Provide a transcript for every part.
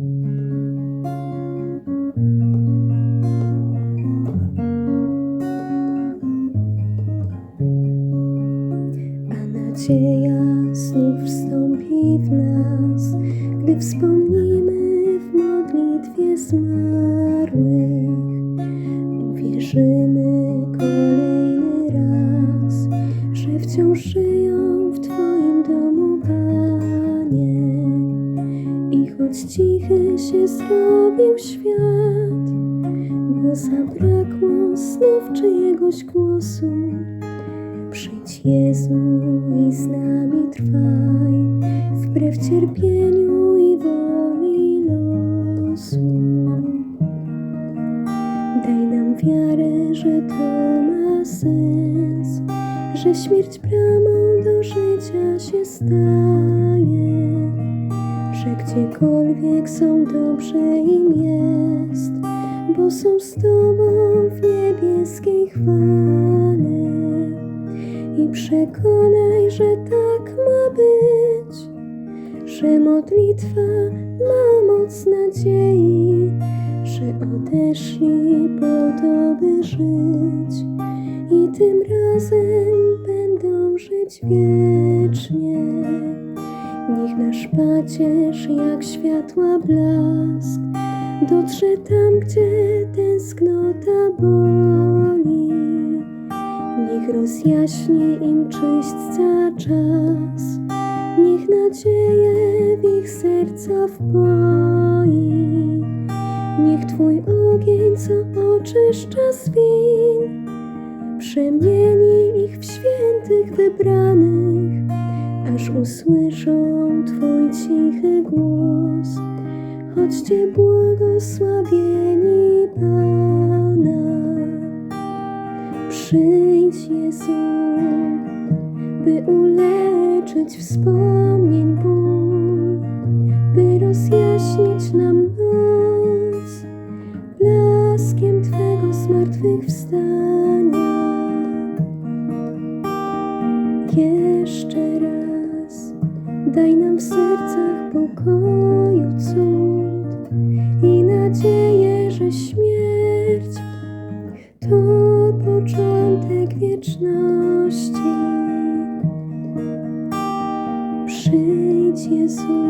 A nadzieja znów wstąpi w nas, gdy wspomnimy w modlitwie zmarłych. Uwierzymy kolejny raz, że wciąż żyją choć cichy się zrobił świat, bo zabrakło znów czyjegoś głosu, Przyjdź Jezu i z nami trwaj, wbrew cierpieniu i woli losu. Daj nam wiarę, że to ma sens, że śmierć bramą do życia się że gdziekolwiek są dobrze im jest, bo są z Tobą w niebieskiej chwale i przekonaj, że tak ma być, że modlitwa ma moc nadziei, że odeszli po to, by żyć i tym razem będą żyć wiecznie. Niech nasz pacierz jak światła blask dotrze tam, gdzie tęsknota boli. Niech rozjaśni im czyśćca czas, niech nadzieję w ich serca wpoi. Niech Twój ogień, co oczyszcza z win, przemieni ich w świętych wybranych, aż usłyszą Twój cichy głos. Chodźcie błogosławieni Pana. Przyjdź Jezu, by uleczyć wspomnień ból, by rozjaśnić nam noc blaskiem Twego zmartwychwstania. Jeszcze raz daj nam w sercach pokoju cud i nadzieję, że śmierć to początek wieczności. Przyjdź Jezu,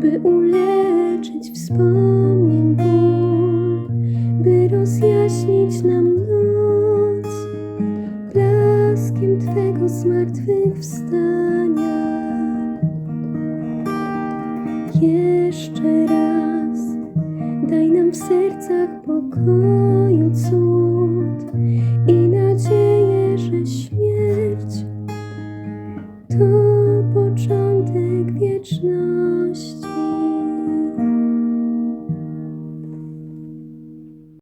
by uleczyć wspomnień ból, by rozjaśnić nam noc blaskiem Twego zmartwychwstania jeszcze raz. Daj nam w sercach pokoju cud i nadzieję, że śmierć to początek wieczności.